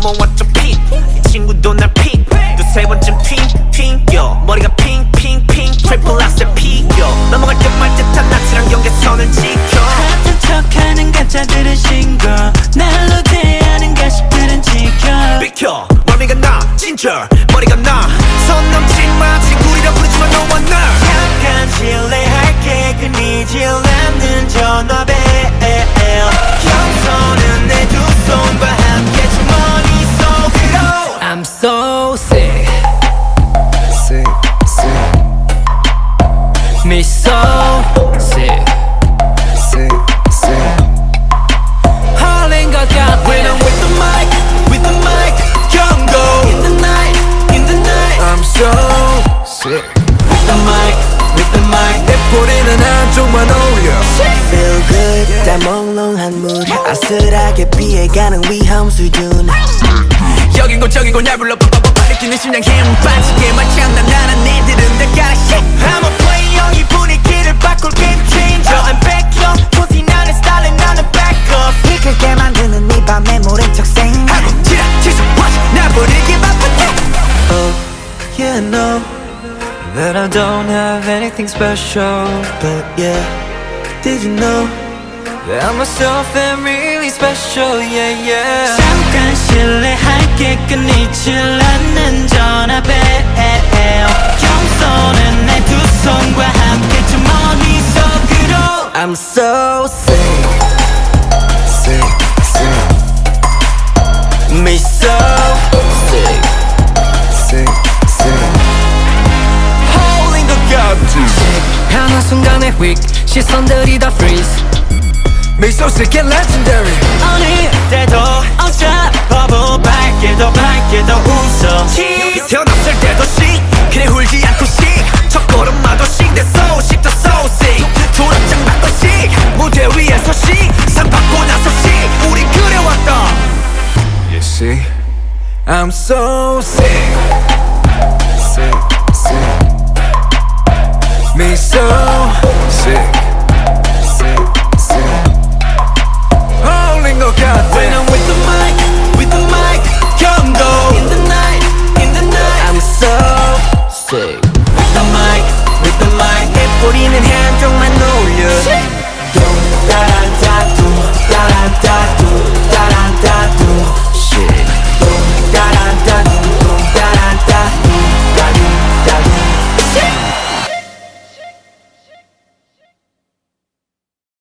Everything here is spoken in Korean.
넘어왔죠 핑. 친구도 날 핑. 두세 번쯤 핑핑 요 머리가 핑 핑 핑. 트리플 악셀 피요 넘어갈 듯말 듯한 낯이랑 경계선을 지켜. 같은 척하는 가짜들은 신고 날로 대하는 가식들은 지켜. 비켜. 멀미가 나 진절 sick. With the mic, with the mic 내 뿌리는 한쪽만 어울려. Feel good 다 몽롱한 물 아슬하게 피해가는 위험 수준 여기고 저기고 날 불러 빠빠빠 뛰는 심장 힘 빠지게 말장난 나는 니들은 다 가라 That I don't have anything special But yeah Did you know That I myself am really special, yeah, yeah 잠깐 실례할게 끊이질 않는 전화벨 겸손은 내 두 손과 함께 주머니 속으로 I'm so sick 순간에 휙 시선들이 다 freeze. And legendary. 어느 때도 어차퍼보 밝게도 밝게도 웃어 태어났을 때도 씩 그래 울지 않고 씩첫 걸음마도 씩내 소식 더 소식 도락장 받고 씩 무대 위에서 씩상 받고 나서 씩 우리 그래왔다. You see, I'm so sick. 우리는 한쪽만